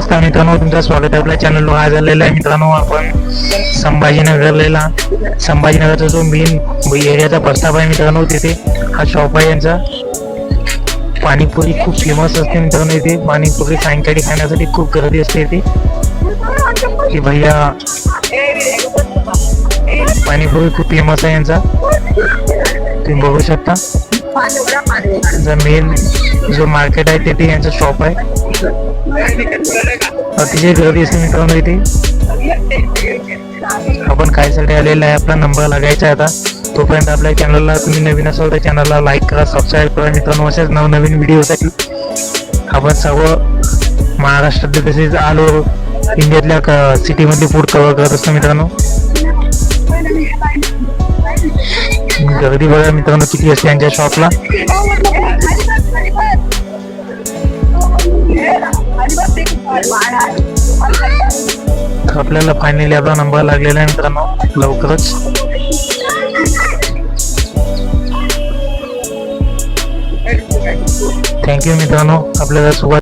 नमस्कार मित्रांनो तुमचं स्वागत आहे आपल्या चॅनलवर आज आलेलं आहे मित्रांनो आपण संभाजीनगरला. संभाजीनगरचा जो मेन एरियाचा प्रस्ताव आहे मित्रांनो तिथे हा शॉप आहे यांचा. पाणीपुरी खूप फेमस असते मित्रांनो इथे. पाणीपुरी सायंकाळी खाण्यासाठी खूप गर्दी असते इथे. की भैया पाणीपुरी खूप फेमस आहे यांचा. तुम्ही बघू शकता. यांचा मेन जो मार्केट आहे तिथे यांचं शॉप आहे. अतिशय गर्दी असते मित्रांनो इथे. आपण खायसाठी आलेला आहे आपला नंबर लागायचा आहे आता. तोपर्यंत आपल्या चॅनलला तुम्ही नवीन असाल तर चॅनलला लाईक करा सबस्क्राईब करा. मित्रांनो असेच नवनवीन व्हिडिओसाठी आपण सर्व महाराष्ट्रातले तसेच ऑल ओव्हर इंडियातल्या सिटीमधले फूड कव्हर करत असतो मित्रांनो. गर्दी बघा मित्रांनो किती असते यांच्या शॉपला आपल्याला फायनली आपला नंबर लागलेला आहे मित्रांनो. लवकरच. थँक्यू मित्रांनो. आपल्याला सुरुवात